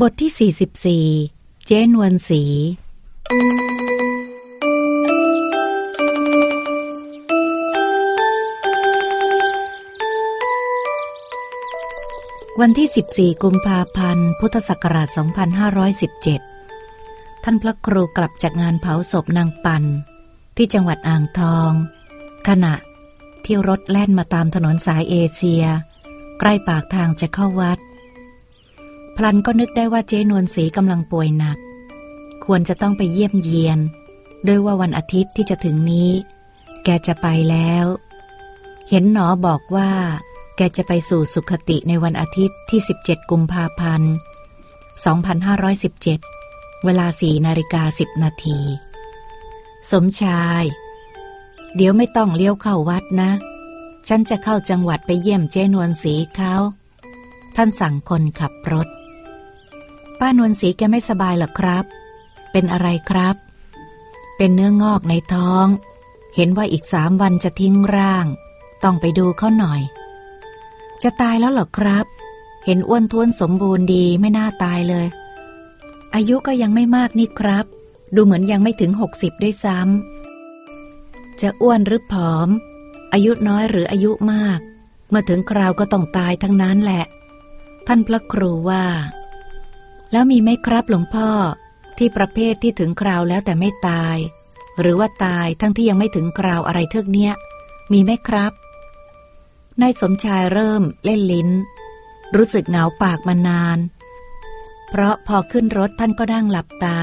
บทที่ 44 เจนวนสี วันที่ 14 กุมภาพันธ์ พุทธศักราช 2517 ท่านพระครูกลับจากงานเผาศพนางปัน ที่จังหวัดอ่างทอง ขณะที่รถแล่นมาตามถนนสายเอเชีย ใกล้ปากทางจะเข้าวัด พลันก็นึกได้ว่าเจนวลศรีกำลังป่วยหนัก ควรจะต้องไปเยี่ยมเยียน ด้วยว่าวันอาทิตย์ที่จะถึงนี้ แกจะไปแล้ว เห็นหนอบอกว่า แกจะไปสู่สุขติในวันอาทิตย์ที่ 17 กุมภาพันธ์ 2517 เวลา4นาฬิกา10นาที สมชาย เดี๋ยวไม่ต้องเลี้ยวเข้าวัดนะ ฉันจะเข้าจังหวัดไปเยี่ยมเจนวลศรีเขาท่านสั่งคนขับรถ ป้านวลศรีแกไม่สบายหรอครับ เป็นอะไรครับ เป็นเนื้องอกในท้อง เห็นว่าอีกสามวันจะทิ้งร่าง ต้องไปดูเขาหน่อย จะตายแล้วหรอครับ เห็นอ้วนท้วนสมบูรณ์ดีไม่น่าตายเลย อายุก็ยังไม่มากนี่ครับ ดูเหมือนยังไม่ถึงหกสิบด้วยซ้ำจะอ้วนหรือผอม อายุน้อยหรืออายุมาก เมื่อถึงคราวก็ต้องตายทั้งนั้นแหละ ท่านพระครูว่า แล้วมีไหมครับหลวงพ่อ ที่ประเภทที่ถึงคราวแล้วแต่ไม่ตาย หรือว่าตายทั้งที่ยังไม่ถึงคราวอะไรเทือกเนี้ย มีไหมครับนายสมชายเริ่มเล่นลิ้น รู้สึกเหงาปากมานาน เพราะพอขึ้นรถท่านก็นั่งหลับตา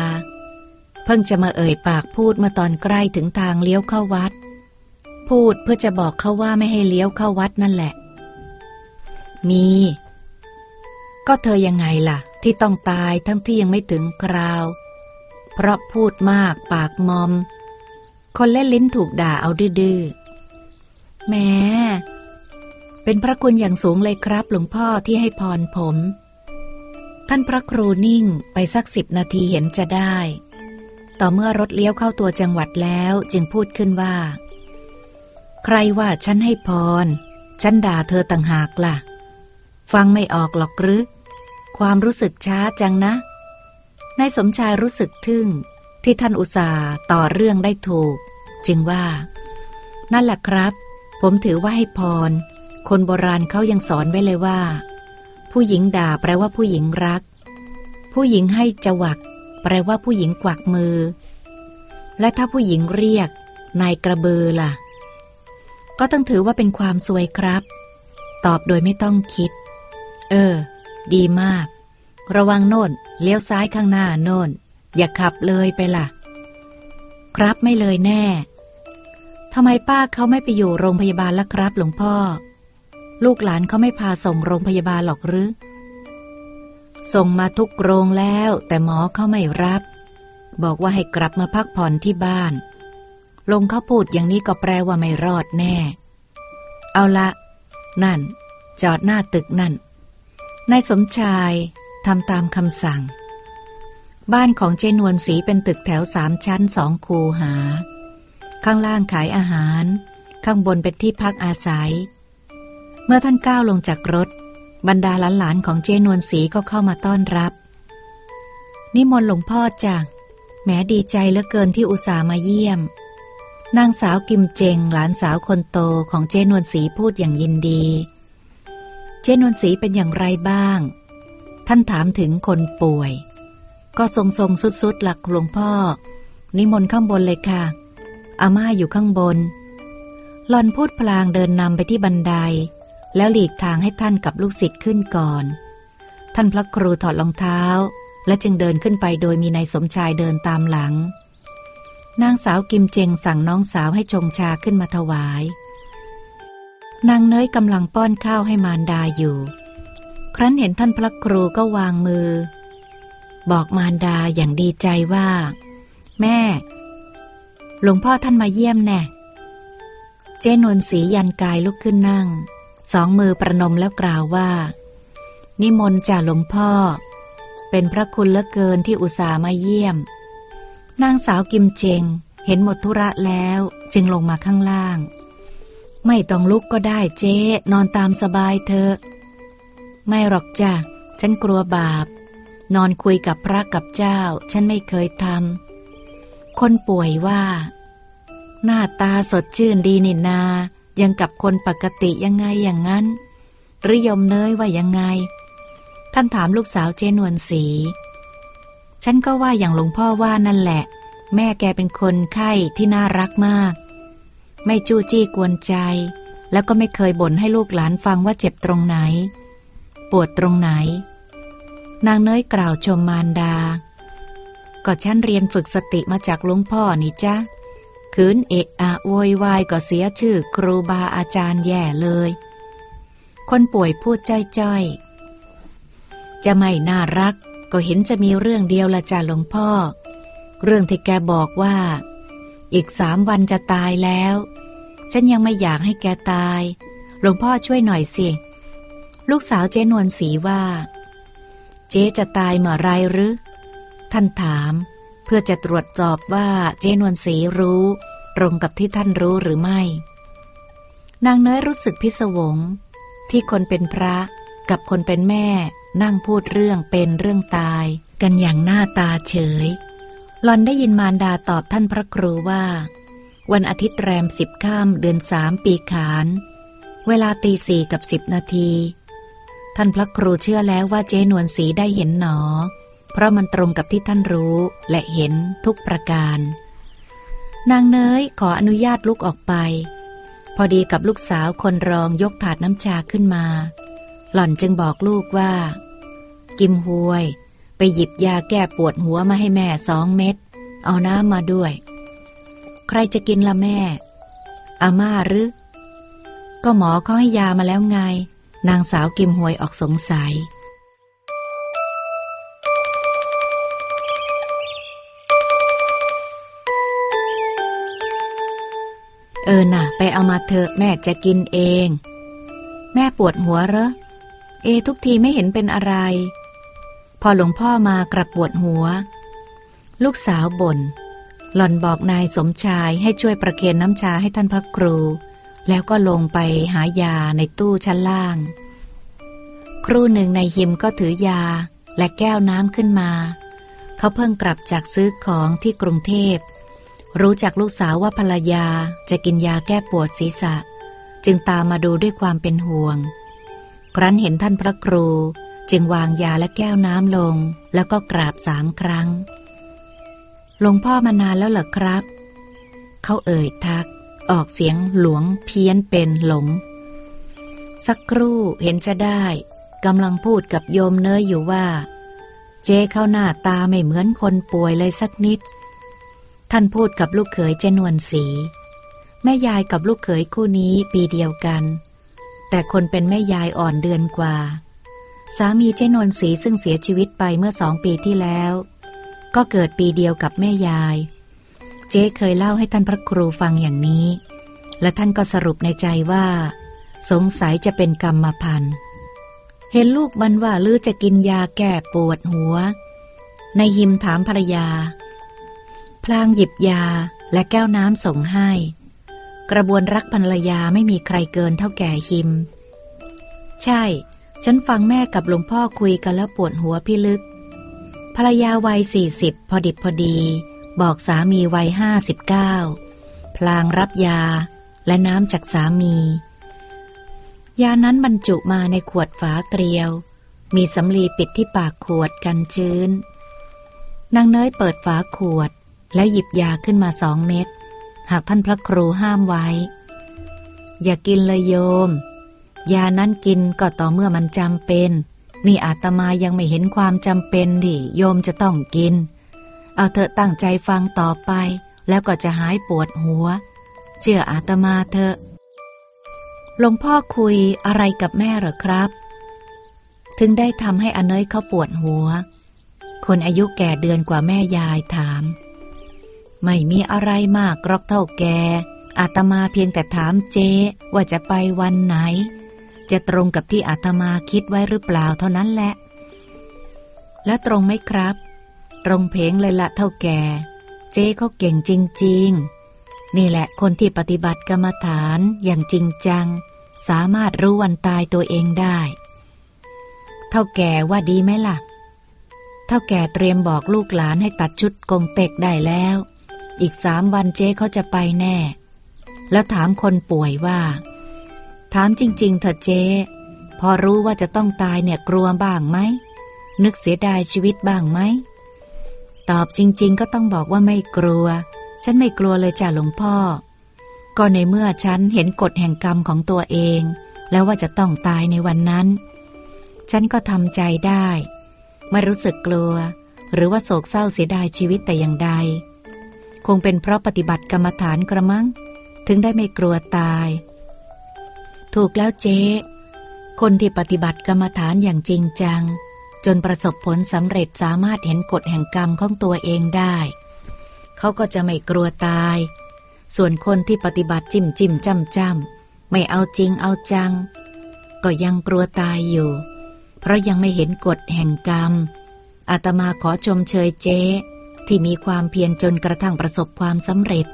เพิ่งจะมาเอ่ยปากพูดมื่อตอนใกล้ถึงทางเลี้ยวเข้าวัด พูดเพื่อจะบอกเขาว่าไม่ให้เลี้ยวเข้าวัดนั่นแหละ มี ก็เธอยังไงล่ะ ที่ต้องตายทั้งที่ยังไม่ถึงคราว เพราะพูดมากปากมอม คนเล่นลิ้นถูกด่าเอาดื้อแม้เป็นพระคุณอย่างสูงเลยครับ หลวงพ่อที่ให้พรผม ท่านพระครูนิ่งไปสักสิบนาทีเห็นจะได้ ต่อเมื่อรถเลี้ยวเข้าตัวจังหวัดแล้วจึงพูดขึ้นว่า ใครว่าฉันให้พร ฉันด่าเธอต่างหากล่ะ ฟังไม่ออกหรอกหรือ ความรู้สึกช้าจังนะ นายสมชายรู้สึกทึ่งที่ท่านอุตส่าห์ต่อเรื่องได้ถูก จึงว่า นั่นแหละครับ ผมถือว่าให้พร คนโบราณเขายังสอนไว้เลยว่า ผู้หญิงด่าแปลว่าผู้หญิงรัก ผู้หญิงให้จวัก แปลว่าผู้หญิงกวักมือ และถ้าผู้หญิงเรียก นายกระเบือล่ะ ก็ต้องถือว่าเป็นความสวยครับ ตอบโดยไม่ต้องคิด เออ ดีมาก ระวังโน่น เลี้ยวซ้ายข้างหน้าโน่น อย่าขับเลยไปล่ะ ครับไม่เลยแน่ทำไมป้าเขาไม่ไปอยู่โรงพยาบาลล่ะครับ หลวงพ่อ ลูกหลานเขาไม่พาส่งโรงพยาบาลหรอกหรือ ส่งมาทุกโรงแล้ว แต่หมอเขาไม่รับ บอกว่าให้กลับมาพักผ่อนที่บ้าน ลงเขาพูดอย่างนี้ก็แปลว่าไม่รอดแน่ เอาละ นั่น จอดหน้าตึกนั่น นายสมชายทำตามคำสั่ง บ้านของเจนวนสีเป็นตึกแถวสามชั้นสองคูหา ข้างล่างขายอาหาร ข้างบนเป็นที่พักอาศัย เมื่อท่านก้าวลงจากรถ บรรดาหลานๆของเจนวนสีก็เข้ามาต้อนรับ นิมนต์หลวงพ่อจ้ะแม้ดีใจเหลือเกินที่อุตส่าห์มาเยี่ยม นางสาวกิมเจงหลานสาวคนโตของเจนวนสีพูดอย่างยินดี เจนวนสีเป็นอย่างไรบ้าง ท่านถามถึงคนป่วย ก็ทรงทรงสุดสุดหลักหลวงพ่อ นิมนต์ข้างบนเลยค่ะ อาม่าอยู่ข้างบน หลอนพูดพลางเดินนำไปที่บันได แล้วหลีกทางให้ท่านกับลูกศิษย์ขึ้นก่อน ท่านพระครูถอดรองเท้า และจึงเดินขึ้นไปโดยมีนายสมชายเดินตามหลัง นางสาวกิมเจงสั่งน้องสาวให้ชงชาขึ้นมาถวาย นางเนยกำลังป้อนข้าวให้มารดาอยู่ ครั้นเห็นท่านพระครูก็วางมือ บอกมารดาอย่างดีใจว่า แม่ หลวงพ่อท่านมาเยี่ยมแน่ เจนวนสียันกายลุกขึ้นนั่ง สองมือประนมแล้วกล่าวว่า นิมนต์จ่าหลวงพ่อ เป็นพระคุณเหลือเกินที่อุตส่าห์มาเยี่ยม นางสาวกิมเจงเห็นหมดธุระแล้วจึงลงมาข้างล่าง ไม่ต้องลุกก็ได้เจ๊นอนตามสบายเถอะไม่หรอกจ้ะ ฉันกลัวบาป นอนคุยกับพระกับเจ้า ฉันไม่เคยทำคนป่วยว่า หน้าตาสดชื่นดีนินา ยังกับคนปกติยังไงอย่างนั้นหรือยมเนยว่ายังไง ท่านถามลูกสาวเจนวนสี ฉันก็ว่าอย่างหลวงพ่อว่านั่นแหละ แม่แกเป็นคนไข้ที่น่ารักมาก ไม่จู้จี้กวนใจ แล้วก็ไม่เคยบ่นให้ลูกหลานฟังว่าเจ็บตรงไหน ปวดตรงไหน นางเนยกล่าวชมมารดา ก็ฉันเรียนฝึกสติมาจากหลวงพ่อนี่จ้ะคืนเอะอะโวยวายก็เสียชื่อครูบาอาจารย์แย่เลย คนป่วยพูดจ้อยๆ จะไม่น่ารักก็เห็นจะมีเรื่องเดียวละจ้ะหลวงพ่อ เรื่องที่แกบอกว่า อีกสามวันจะตายแล้ว ฉันยังไม่อยากให้แกตาย หลวงพ่อช่วยหน่อยสิ ลูกสาวเจ๊นวลสีว่า เจ๊จะตายเมื่อไรหรือ ท่านถาม เพื่อจะตรวจสอบว่าเจ๊นวลสีรู้ ตรงกับที่ท่านรู้หรือไม่ นางน้อยรู้สึกพิศวง ที่คนเป็นพระกับคนเป็นแม่นั่งพูดเรื่องเป็นเรื่องตาย กันอย่างหน้าตาเฉย หลอนได้ยินมารดาตอบท่านพระครูว่า วันอาทิตย์แรมสิบข้ามเดือนสามปีขาน เวลาตีสี่กับสิบนาที ท่านพระครูเชื่อแล้วว่าเจนวนสีได้เห็นหนอ เพราะมันตรงกับที่ท่านรู้และเห็นทุกประการ นางเนยขออนุญาตลุกออกไป พอดีกับลูกสาวคนรองยกถาดน้ำชาขึ้นมา หล่อนจึงบอกลูกว่า กิมหวย ไปหยิบยาแก้ปวดหัวมาให้แม่สองเม็ด เอาน้ำมาด้วย ใครจะกินละแม่ อาม่าหรือ ก็หมอเขาให้ยามาแล้วไง นางสาวกิมหวยออกสงสัยเออน่ะ ไปเอามาเถอะแม่จะกินเอง แม่ปวดหัวเหรอ เอทุกทีไม่เห็นเป็นอะไร พอหลวงพ่อมากระปวดหัว ลูกสาวบน่น หล่อนบอกนายสมชายให้ช่วยประเคนน้ำชาให้ท่านพระครู แล้วก็ลงไปหายาในตู้ชั้นล่าง ครู่หนึ่งในหิมก็ถือยาและแก้วน้ำขึ้นมา เขาเพิ่งกลับจากซื้อของที่กรุงเทพ รู้จากลูกสาวว่าภรรยาจะกินยาแก้ปวดศีรษะ จึงตามมาดูด้วยความเป็นห่วง ครั้นเห็นท่านพระครู จึงวางยาและแก้วน้ำลง แล้วก็กราบสามครั้ง หลวงพ่อมานานแล้วเหรอครับ เขาเอ่ยทัก ออกเสียงหลวงเพี้ยนเป็นหลง สักครู่เห็นจะได้กำลังพูดกับโยมเนยอยู่ว่า เจเข้าหน้าตาไม่เหมือนคนป่วยเลยสักนิด ท่านพูดกับลูกเขยเจนวนสี แม่ยายกับลูกเขยคู่นี้ปีเดียวกัน แต่คนเป็นแม่ยายอ่อนเดือนกว่า สามีเจนวนสีซึ่งเสียชีวิตไปเมื่อสองปีที่แล้ว ก็เกิดปีเดียวกับแม่ยาย เจ๊เคยเล่าให้ท่านพระครูฟังอย่างนี้ และท่านก็สรุปในใจว่า สงสัยจะเป็นกรรมพันธุ์เห็นลูกมันว่าลือจะกินยาแก้ปวดหัว ในหิมถามภรรยา พลางหยิบยาและแก้วน้ำส่งให้ กระบวนรักภรรยาไม่มีใครเกินเท่าแก่หิม ใช่ ฉันฟังแม่กับหลวงพ่อคุยกันแล้วปวดหัวพี่ลึก ภรรยาวัยสี่สิบพอดิบพอดี บอกสามีวัยห้าสิบเก้าพลางรับยาและน้ำจากสามี ยานั้นบรรจุมาในขวดฝาเกลียว มีสำลีปิดที่ปากขวดกันชื้น นางเนยเปิดฝาขวด แล้วหยิบยาขึ้นมาสองเม็ด หากท่านพระครูห้ามไว้ อย่ากินเลยโยม ยานั้นกินก็ต่อเมื่อมันจำเป็น นี่อาตมายังไม่เห็นความจำเป็นดิโยมจะต้องกิน เอาเถอะตั้งใจฟังต่อไป แล้วก็จะหายปวดหัว เชื่ออาตมาเถอะหลวงพ่อคุยอะไรกับแม่หรอครับ ถึงได้ทำให้อเนยเขาปวดหัว คนอายุแก่เดือนกว่าแม่ยายถาม ไม่มีอะไรมากกรอกเท่าแกอาตมาเพียงแต่ถามเจ๊ว่าจะไปวันไหน จะตรงกับที่อาตมาคิดไว้หรือเปล่าเท่านั้นแหละ และตรงไหมครับ ตรงเพงเลยละเท่าแกเจ๊เขาเก่งจริง ๆ นี่แหละคนที่ปฏิบัติกรรมฐานอย่างจริงจัง สามารถรู้วันตายตัวเองได้ เท่าแก่ว่าดีไหมล่ะ เท่าแก่เตรียมบอกลูกหลานให้ตัดชุดกงเต็กได้แล้ว อีกสามวันเจ๊เขาจะไปแน่ แล้วถามคนป่วยว่า ถามจริง ๆ เถอะเจ๊พอรู้ว่าจะต้องตายเนี่ยกลัวบ้างไหม นึกเสียดายชีวิตบ้างไหม ตอบจริง ๆ ก็ต้องบอกว่าไม่กลัว ฉันไม่กลัวเลยจ้ะหลวงพ่อ ก็ในเมื่อฉันเห็นกฎแห่งกรรมของตัวเอง แล้วว่าจะต้องตายในวันนั้น ฉันก็ทำใจได้ ไม่รู้สึกกลัว หรือว่าโศกเศร้าเสียดายชีวิตแต่อย่างใด คงเป็นเพราะปฏิบัติกรรมฐานกระมัง ถึงได้ไม่กลัวตาย ถูกแล้วเจ๊ คนที่ปฏิบัติกรรมฐานอย่างจริงจัง จนประสบผลสำเร็จสามารถเห็นกฎแห่งกรรมของตัวเองได้ เขาก็จะไม่กลัวตาย ส่วนคนที่ปฏิบัติจิ้มจิ้มจ้ำจ้ำไม่เอาจริงเอาจัง ก็ยังกลัวตายอยู่ เพราะยังไม่เห็นกฎแห่งกรรม อาตมาขอชมเชยเจ๊ที่มีความเพียรจนกระทั่งประสบความสำเร็จ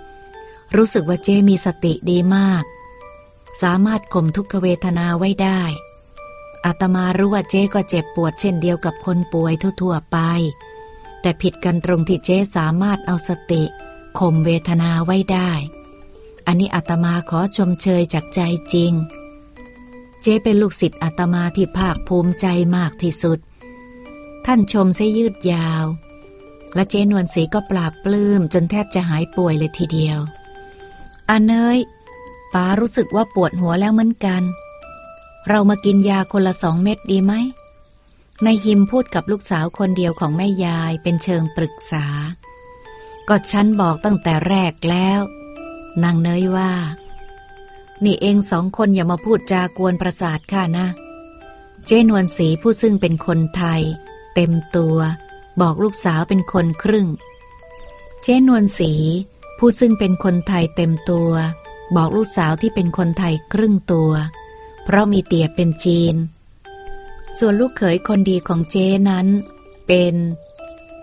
รู้สึกว่าเจ๊มีสติดีมาก สามารถข่มทุกขเวทนาไว้ได้อาตมารู้ว่าเจ๊ก็เจ็บปวดเช่นเดียวกับคนป่วยทั่วๆไป แต่ผิดกันตรงที่เจ๊สามารถเอาสติข่มเวทนาไว้ได้ อันนี้อาตมาขอชมเชยจากใจจริง เจ๊เป็นลูกศิษย์อาตมาที่ภาคภูมิใจมากที่สุด ท่านชมซะยืดยาว และเจ๊นวลศรีก็ปราบปลื้มจนแทบจะหายป่วยเลยทีเดียวอาเนย ป๋ารู้สึกว่าปวดหัวแล้วเหมือนกัน เรามากินยาคนละสองเม็ดดีไหมนายหิมพูดกับลูกสาวคนเดียวของแม่ยายเป็นเชิงปรึกษา ก็ฉันบอกตั้งแต่แรกแล้ว นางเนยว่า นี่เองสองคนอย่ามาพูดจากวนประสาทค่ะนะ เจนวลศรีผู้ซึ่งเป็นคนไทย เต็มตัว บอกลูกสาวเป็นคนครึ่ง เจนวลศรีผู้ซึ่งเป็นคนไทยเต็มตัว บอกลูกสาวที่เป็นคนไทยครึ่งตัว เพราะมีเตี่ยเป็นจีน ส่วนลูกเขยคนดีของเจ้นั้น เป็น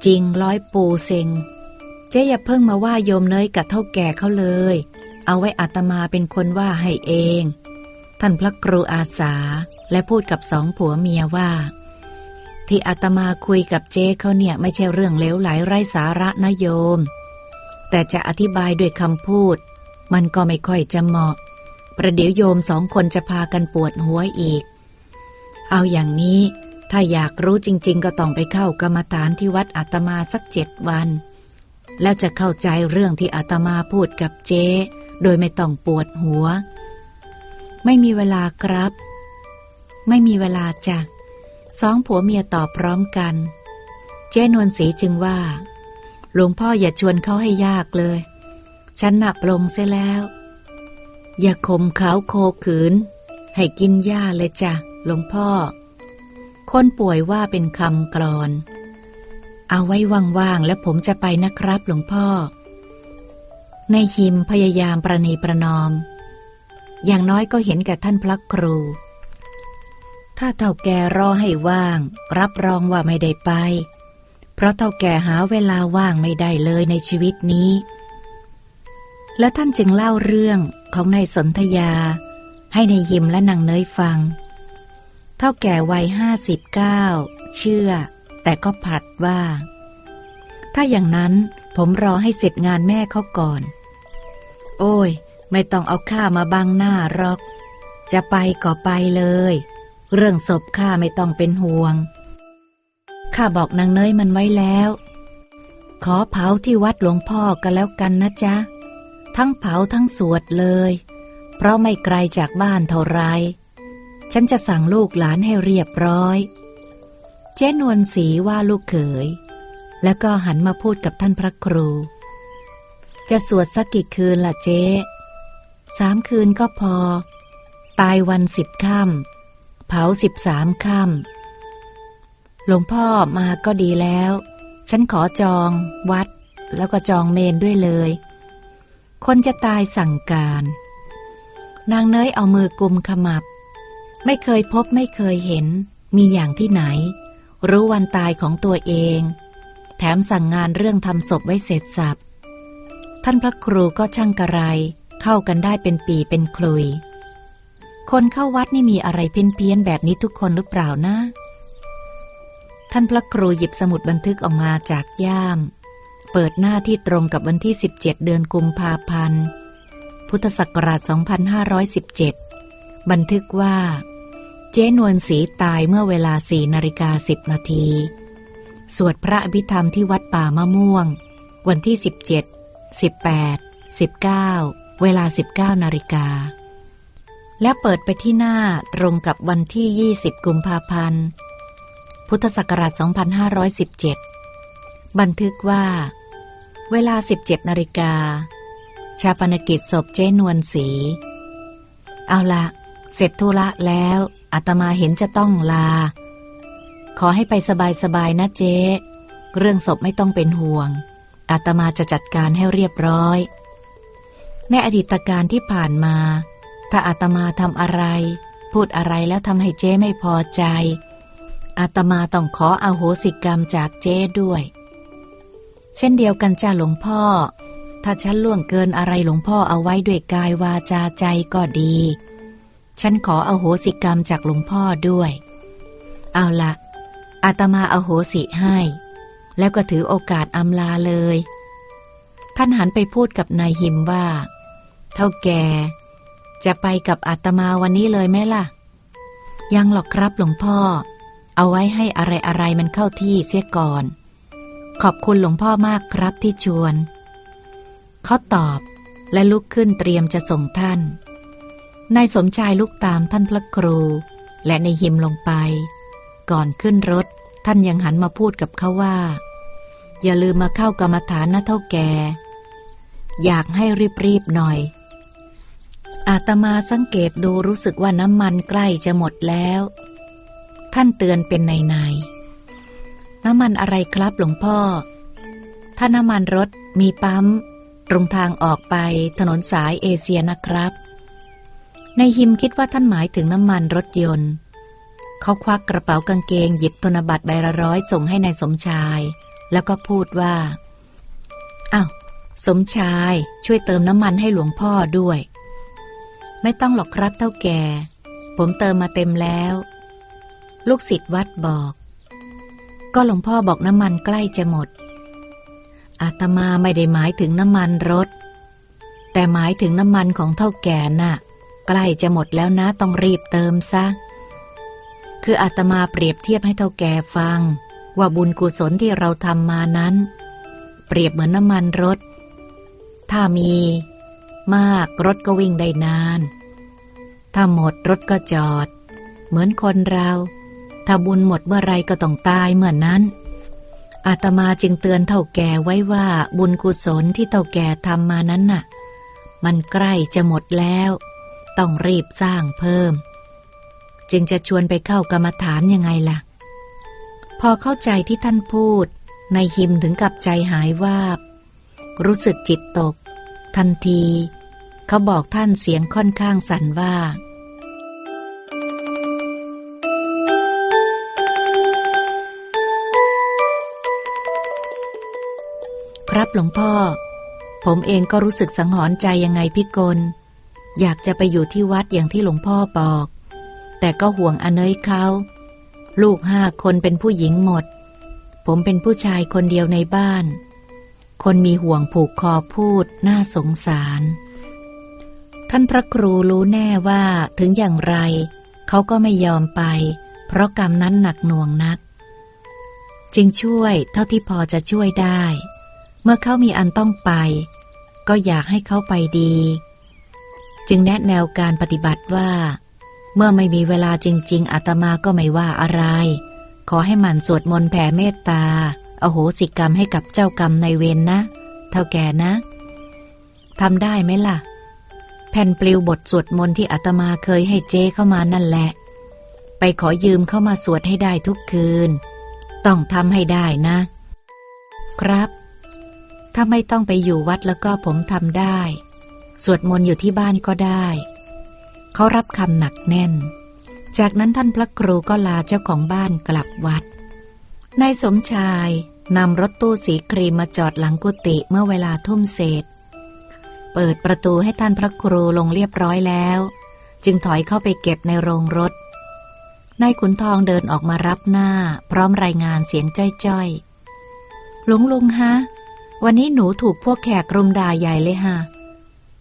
จริงร้อยปูเซงเจ๊อย่าเพิ่งมาว่าโยมเนยกับเท่าแก่เขาเลย เอาไว้อาตมาเป็นคนว่าให้เอง ท่านพระครูอาสาและพูดกับสองผัวเมียว่า ที่อาตมาคุยกับเจ๊เขาเนี่ยไม่ใช่เรื่องเลวไหลไร้สาระนะโยม แต่จะอธิบายด้วยคำพูด มันก็ไม่ค่อยจะเหมาะ ประเดี๋ยวโยมสองคนจะพากันปวดหัวอีก เอาอย่างนี้ถ้าอยากรู้จริง ๆ ก็ต้องไปเข้ากรรมฐานที่วัดอาตมาสักเจ็ดวัน แล้วจะเข้าใจเรื่องที่อาตมาพูดกับเจ๊โดยไม่ต้องปวดหัว ไม่มีเวลาครับ ไม่มีเวลาจ้ะสองผัวเมียตอบพร้อมกัน เจ๊นวลศรีจึงว่า หลวงพ่ออย่าชวนเขาให้ยากเลย ฉันหนับลงเสียแล้ว อย่าข่มเขาโคขืน ให้กินหญ้าเลยจ้ะหลวงพ่อ คนป่วยว่าเป็นคำกรอน เอาไว้ว่างๆแล้วผมจะไปนะครับหลวงพ่อ ในหิมพยายามประนีประนอม อย่างน้อยก็เห็นแก่ท่านพระครู ถ้าเท่าแกรอให้ว่าง รับรองว่าไม่ได้ไป เพราะเท่าแกหาเวลาว่างไม่ได้เลยในชีวิตนี้ แล้วท่านจึงเล่าเรื่องของนายสนธยา ให้ในายหิมและนางเนยฟัง เท่าแก่วัยห้าสิบเก้าเชื่อ แต่ก็ผัดว่า ถ้าอย่างนั้นผมรอให้เสร็จงานแม่เขาก่อน โอ้ย ไม่ต้องเอาข้ามาบังหน้ารอก จะไปก็ไปเลย เรื่องศพข้าไม่ต้องเป็นห่วง ข้าบอกนางเนยมันไว้แล้ว ขอเผาที่วัดหลวงพ่อกันแล้วกันนะจ๊ะ ทั้งเผาทั้งสวดเลย เพราะไม่ไกลจากบ้านเท่าไร ฉันจะสั่งลูกหลานให้เรียบร้อย เจ๊นวลศรีว่าลูกเขย แล้วก็หันมาพูดกับท่านพระครู จะสวดสักกี่คืนล่ะเจ๊สามคืนก็พอ ตายวันสิบค่ำเผาสิบสามค่ำหลวงพ่อมาก็ดีแล้ว ฉันขอจองวัดแล้วก็จองเมนด้วยเลย คนจะตายสั่งการ นางเนยเอามือกุมขมับ ไม่เคยพบไม่เคยเห็น มีอย่างที่ไหน รู้วันตายของตัวเอง แถมสั่งงานเรื่องทำศพไว้เสร็จสับ ท่านพระครูก็ช่างกระไร เข้ากันได้เป็นปีเป็นคลุย คนเข้าวัดนี่มีอะไรเพี้ยนๆแบบนี้ทุกคนหรือเปล่านะ ท่านพระครูหยิบสมุดบันทึกออกมาจากย่าม เปิดหน้าที่ตรงกับวันที่ 17 เดือนกุมภาพันธ์ พุทธศักราช 2517 บันทึกว่า เจ๊นวลศรีตายเมื่อเวลา4นาฬิกา10 นาที สวดพระอภิธรรมที่วัดป่ามะม่วง วันที่ 17 18 19 เวลา 19 นาฬิกา และเปิดไปที่หน้าตรงกับวันที่ 20 กุมภาพันธ์ พุทธศักราช 2517บันทึกว่า เวลา 17นาฬิกา ชาปนกิจศพเจ้นวลศรีเอาละเสร็จธุระแล้วอาตมาเห็นจะต้องลา ขอให้ไปสบายๆนะเจ๊เรื่องศพไม่ต้องเป็นห่วง อาตมาจะจัดการให้เรียบร้อย ในอดีตการที่ผ่านมา ถ้าอาตมาทำอะไร พูดอะไรแล้วทำให้เจ๊ไม่พอใจ อาตมาต้องขออาโหสิกรรมจากเจ๊ด้วย เช่นเดียวกันจ้าหลวงพ่อ ถ้าฉันล่วงเกินอะไรหลวงพ่อเอาไว้ด้วยกายวาจาใจก็ดี ฉันขออโหสิกรรมจากหลวงพ่อด้วย เอาละอาตมาอาโหสิให้ แล้วก็ถือโอกาสอำลาเลย ท่านหันไปพูดกับนายหิมว่า เท่าแกจะไปกับอาตมาวันนี้เลยไหมล่ะ ยังหรอกครับหลวงพ่อ เอาไว้ให้อะไรอะไรมันเข้าที่เสียก่อน ขอบคุณหลวงพ่อมากครับที่ชวน เขาตอบและลุกขึ้นเตรียมจะส่งท่าน นายสมชายลุกตามท่านพระครู และในหิมลงไป ก่อนขึ้นรถท่านยังหันมาพูดกับเขาว่า อย่าลืมมาเข้ากรรมฐานนะเท่าแก อยากให้รีบๆหน่อย อาตมาสังเกตดูรู้สึกว่าน้ำมันใกล้จะหมดแล้ว ท่านเตือนเป็นในในๆ น้ำมันอะไรครับหลวงพ่อ ถ้าน้ำมันรถมีปั๊มตรงทางออกไปถนนสายเอเชียนะครับ ในหิมคิดว่าท่านหมายถึงน้ำมันรถยนต์ เขาควักกระเป๋ากางเกงหยิบธนบัตรใบละร้อยส่งให้ในายสมชาย แล้วก็พูดว่าอ้าวสมชายช่วยเติมน้ำมันให้หลวงพ่อด้วย ไม่ต้องหรอกครับเท่าแก่ ผมเติมมาเต็มแล้ว ลูกศิษย์วัดบอก ก็หลวงพ่อบอกน้ำมันใกล้จะหมด อาตมาไม่ได้หมายถึงน้ำมันรถ แต่หมายถึงน้ำมันของเท่าแก่น่ะ ใกล้จะหมดแล้วนะต้องรีบเติมซะ คืออาตมาเปรียบเทียบให้เท่าแก่ฟัง ว่าบุญกุศลที่เราทำมานั้น เปรียบเหมือนน้ำมันรถ ถ้ามีมากรถก็วิ่งได้นาน ถ้าหมดรถก็จอด เหมือนคนเรา ถ้าบุญหมดเมื่อไรก็ต้องตายเมื่อนนั้น อาตมาจึงเตือนเท่าแก่ไว้ว่าบุญกุศลที่เท่าแก่ทำมานั้นน่ะ มันใกล้จะหมดแล้ว ต้องรีบสร้างเพิ่ม จึงจะชวนไปเข้ากรรมฐานยังไงล่ะ พอเข้าใจที่ท่านพูด ในหิมถึงกับใจหายวาบ รู้สึกจิตตก ทันที เขาบอกท่านเสียงค่อนข้างสั่นว่า ครับหลวงพ่อ ผมเองก็รู้สึกสังหรณ์ใจยังไงพี่กล อยากจะไปอยู่ที่วัดอย่างที่หลวงพ่อบอก แต่ก็ห่วงอเนยเขาลูกห้าคนเป็นผู้หญิงหมด ผมเป็นผู้ชายคนเดียวในบ้าน คนมีห่วงผูกคอพูดน่าสงสาร ท่านพระครูรู้แน่ว่าถึงอย่างไร เขาก็ไม่ยอมไป เพราะกรรมนั้นหนักหน่วงนัก จึงช่วยเท่าที่พอจะช่วยได้ เมื่อเขามีอันต้องไป ก็อยากให้เขาไปดี จึงแนะแนวการปฏิบัติว่า เมื่อไม่มีเวลาจริง ๆอาตมาก็ไม่ว่าอะไร ขอให้หมั่นสวดมนต์แผ่เมตตา อโหสิกรรมให้กับเจ้ากรรมในเวรนนะ เท่าแก่นะทำได้ไหมล่ะ แผ่นปลิวบทสวดมนต์ที่อาตมาเคยให้เจ้เข้ามานั่นแหละ ไปขอยืมเข้ามาสวดให้ได้ทุกคืน ต้องทำให้ได้นะ ครับ ถ้าไม่ต้องไปอยู่วัดแล้วก็ผมทำได้ สวดมนต์อยู่ที่บ้านก็ได้ เขารับคำหนักแน่น จากนั้นท่านพระครูก็ลาเจ้าของบ้านกลับวัด นายสมชายนำรถตู้สีครีมมาจอดหลังกุฏิเมื่อเวลาทุ่มเศษ เปิดประตูให้ท่านพระครูลงเรียบร้อยแล้ว จึงถอยเข้าไปเก็บในโรงรถ นายขุนทองเดินออกมารับหน้า พร้อมรายงานเสียงจ้อยๆลุงลุงฮะ วันนี้หนูถูกพวกแขกรุมด่าใหญ่เลยฮะ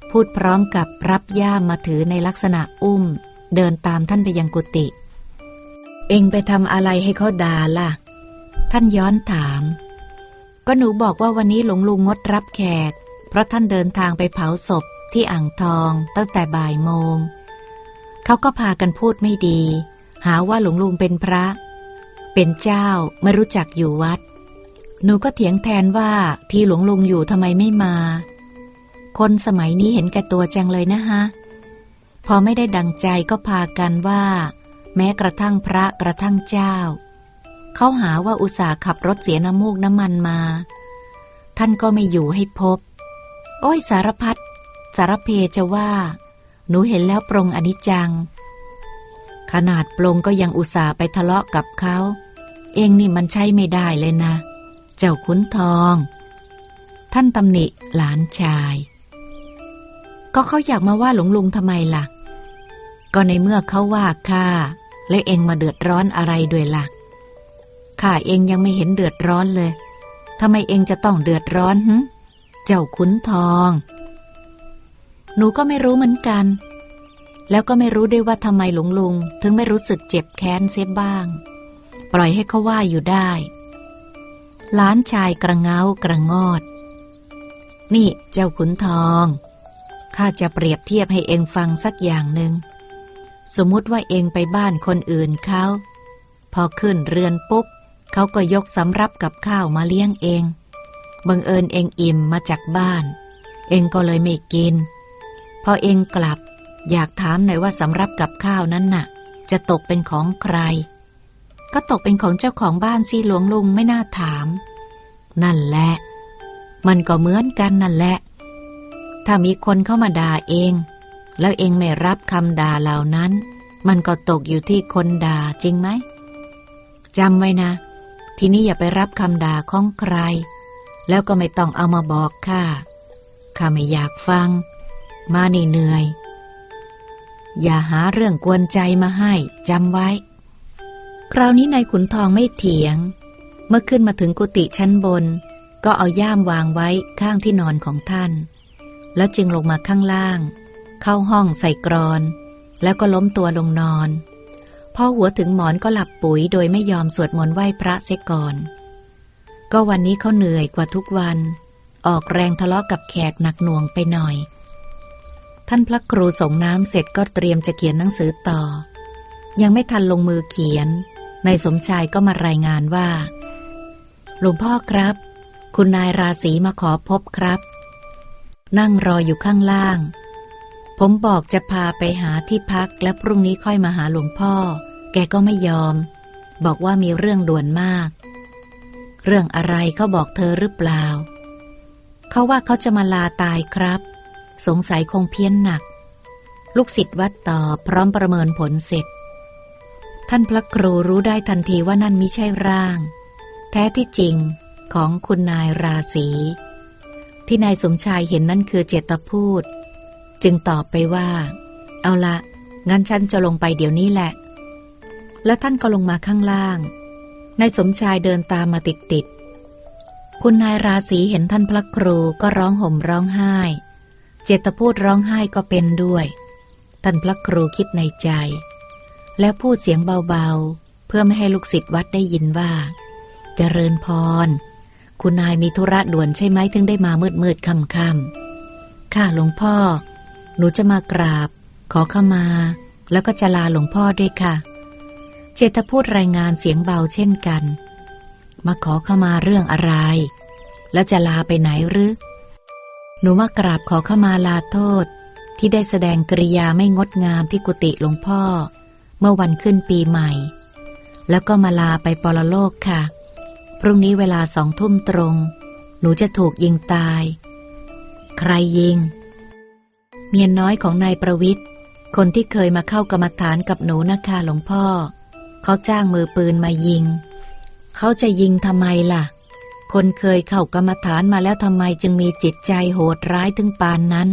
พูดพร้อมกับรับย่ามมาถือในลักษณะอุ้ม เดินตามท่านไปยังกุฏิ เองไปทำอะไรให้เขาด่าล่ะ ท่านย้อนถาม ก็หนูบอกว่าวันนี้หลวงลุงงดรับแขก เพราะท่านเดินทางไปเผาศพที่อ่างทองตั้งแต่บ่ายโมง เขาก็พากันพูดไม่ดี หาว่าหลวงลุงเป็นพระ เป็นเจ้าไม่รู้จักอยู่วัด หนูก็เถียงแทนว่าที่หลวงลุงอยู่ทำไมไม่มา คนสมัยนี้เห็นแก่ตัวจังเลยนะฮะ พอไม่ได้ดังใจก็พากันว่า แม้กระทั่งพระกระทั่งเจ้า เขาหาว่าอุตส่าห์ขับรถเสียน้ำมูกน้ำมันมา ท่านก็ไม่อยู่ให้พบ โอ้ยสารพัดสารเพจะว่า หนูเห็นแล้วปรงอนิจจัง ขนาดปรงก็ยังอุตส่าห์ไปทะเลาะกับเขา เองนี่มันใช่ไม่ได้เลยนะ เจ้าขุนทอง ท่านตำหนิหลานชาย ก็เขาอยากมาว่าหลวงลุงทำไมล่ะ ก็ในเมื่อเขาว่าข้าและเองมาเดือดร้อนอะไรด้วยล่ะข้าเองยังไม่เห็นเดือดร้อนเลยทำไมเองจะต้องเดือดร้อนหึเจ้าขุนทอง หนูก็ไม่รู้เหมือนกัน แล้วก็ไม่รู้ด้วยว่าทำไมหลวงลุง ถึงไม่รู้สึกเจ็บแค้นเสียบ้าง ปล่อยให้เขาว่าอยู่ได้ ล้านชายกระเงากระงอด นี่เจ้าขุนทอง ข้าจะเปรียบเทียบให้เองฟังสักอย่างหนึ่ง สมมุติว่าเองไปบ้านคนอื่นเขา พอขึ้นเรือนปุ๊บเขาก็ยกสำรับกับข้าวมาเลี้ยงเอง บังเอิญเองอิ่มมาจากบ้าน เองก็เลยไม่กิน พอเองกลับ อยากถามหน่อยว่าสำรับกับข้าวนั้นน่ะ จะตกเป็นของใคร ก็ตกเป็นของเจ้าของบ้านสิหลวงลุงไม่น่าถาม นั่นแหละ มันก็เหมือนกันนั่นแหละ ถ้ามีคนเข้ามาด่าเอง แล้วเองไม่รับคำด่าเหล่านั้น มันก็ตกอยู่ที่คนด่าจริงไหมจำไว้นะ ทีนี้อย่าไปรับคำด่าของใคร แล้วก็ไม่ต้องเอามาบอกข้าข้าไม่อยากฟัง มานี่เหนื่อย อย่าหาเรื่องกวนใจมาให้จำไว้ คราวนี้นายขุนทองไม่เถียง เมื่อขึ้นมาถึงกุฏิชั้นบน ก็เอาย่ามวางไว้ข้างที่นอนของท่าน แล้วจึงลงมาข้างล่าง เข้าห้องใส่กรอน แล้วก็ล้มตัวลงนอน พอหัวถึงหมอนก็หลับปุ๋ยโดยไม่ยอมสวดมนต์ไหว้พระเสียก่อน ก็วันนี้เขาเหนื่อยกว่าทุกวัน ออกแรงทะเลาะกับแขกหนักหน่วงไปหน่อย ท่านพระครูส่งน้ำเสร็จก็เตรียมจะเขียนหนังสือต่อ ยังไม่ทันลงมือเขียน นายสมชายก็มารายงานว่า หลวงพ่อครับ คุณนายราศีมาขอพบครับ นั่งรออยู่ข้างล่าง ผมบอกจะพาไปหาที่พักและพรุ่งนี้ค่อยมาหาหลวงพ่อ แกก็ไม่ยอม บอกว่ามีเรื่องด่วนมาก เรื่องอะไรเขาบอกเธอหรือเปล่า เขาว่าเขาจะมาลาตายครับ สงสัยคงเพี้ยนหนัก ลูกศิษย์วัดต่อพร้อมประเมินผลเสร็จ ท่านพระครูรู้ได้ทันทีว่านั่นมิใช่ร่าง แท้ที่จริงของคุณนายราศีที่นายสมชายเห็นนั่นคือเจตพูด จึงตอบไปว่า เอาละงั้นฉันจะลงไปเดี๋ยวนี้แหละ แล้วท่านก็ลงมาข้างล่างนายสมชายเดินตามมาติดติดคุณนายราศีเห็นท่านพระครูก็ร้องห่มร้องไห้ เจตพูดร้องไห้ก็เป็นด้วย ท่านพระครูคิดในใจ แล้วพูดเสียงเบาๆ เพื่อไม่ให้ลูกศิษย์วัดได้ยินว่าเจริญพร คุณนายมีธุระด่วนใช่ไหมถึงได้มามืดมืดค่ำค่ำข้าหลวงพ่อ หนูจะมากราบ ขอเข้ามา แล้วก็จะลาหลวงพ่อด้วยค่ะ เจตพูดรายงานเสียงเบาเช่นกัน มาขอเข้ามาเรื่องอะไร แล้วจะลาไปไหนหรือหนูมากราบขอเข้ามาลาโทษ ที่ได้แสดงกริยาไม่งดงามที่กุฏิหลวงพ่อ เมื่อวันขึ้นปีใหม่ แล้วก็มาลาไปปรโลกค่ะ พรุ่งนี้เวลาสองทุ่มตรง หนูจะถูกยิงตาย ใครยิง เมียน้อยของนายประวิทย์คนที่เคยมาเข้ากรรมฐานกับหนูนะคะหลวงพ่อ เขาจ้างมือปืนมายิง เขาจะยิงทำไมล่ะ คนเคยเข้ากรรมฐานมาแล้วทำไมจึงมีจิตใจโหดร้ายถึงปานนั้น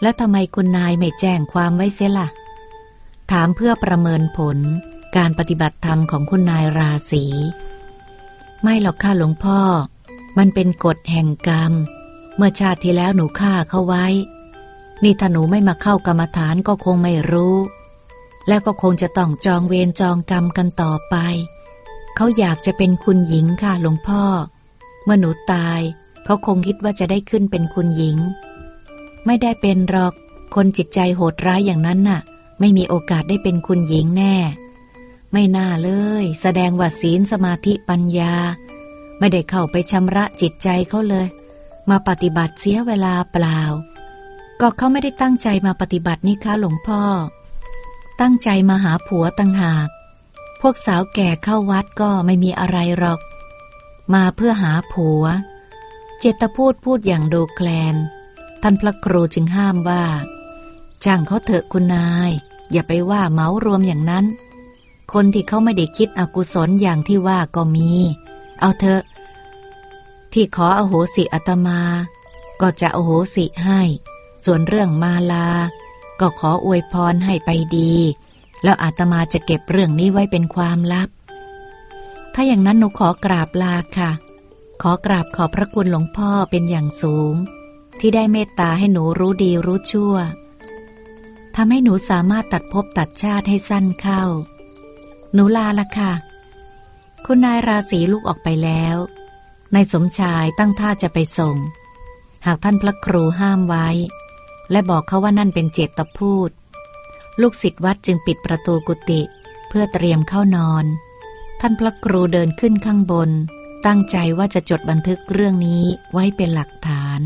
แล้วทำไมคุณนายไม่แจ้งความไว้เสียล่ะ ถามเพื่อประเมินผลการปฏิบัติธรรมของคุณนายราศีไม่หรอกค่ะหลวงพ่อ มันเป็นกฎแห่งกรรม เมื่อชาติที่แล้วหนูฆ่าเขาไว้ นี่ถ้าหนูไม่มาเข้ากรรมฐานก็คงไม่รู้ แล้วก็คงจะต้องจองเวรจองกรรมกันต่อไป เขาอยากจะเป็นคุณหญิงค่ะหลวงพ่อ เมื่อหนูตาย เขาคงคิดว่าจะได้ขึ้นเป็นคุณหญิง ไม่ได้เป็นหรอก คนจิตใจโหดร้ายอย่างนั้นน่ะ ไม่มีโอกาสได้เป็นคุณหญิงแน่ ไม่น่าเลย แสดงว่าศีลสมาธิปัญญา ไม่ได้เข้าไปชำระจิตใจเขาเลย มาปฏิบัติเสียเวลาเปล่า ก็เขาไม่ได้ตั้งใจมาปฏิบัตินี่คะหลวงพ่อ ตั้งใจมาหาผัวตั้งหาก พวกสาวแก่เข้าวัดก็ไม่มีอะไรหรอก มาเพื่อหาผัว เจตพูดพูดอย่างโดแคลนท่านพระครูจึงห้ามว่าจ้างเขาเถอะคุณนาย อย่าไปว่าเมารวมอย่างนั้น คนที่เขาไม่ได้คิดอกุศลอย่างที่ว่าก็มี เอาเถอะ ที่ขออโหสิอาตมา ก็จะอโหสิให้ ส่วนเรื่องมาลา ก็ขออวยพรให้ไปดี แล้วอาตมาจะเก็บเรื่องนี้ไว้เป็นความลับ ถ้าอย่างนั้นหนูขอกราบลาค่ะ ขอกราบขอบพระคุณหลวงพ่อเป็นอย่างสูง ที่ได้เมตตาให้หนูรู้ดีรู้ชั่ว ทำให้หนูสามารถตัดภพตัดชาติให้สั้นเข้า หนูลาละค่ะ คุณนายราศีลูกออกไปแล้ว นายสมชายตั้งท่าจะไปส่ง หากท่านพระครูห้ามไว้ และบอกเขาว่านั่นเป็นเจตพูด ลูกศิษย์วัดจึงปิดประตูกุฏิเพื่อเตรียมเข้านอน ท่านพระครูเดินขึ้นข้างบน ตั้งใจว่าจะจดบันทึกเรื่องนี้ไว้เป็นหลักฐาน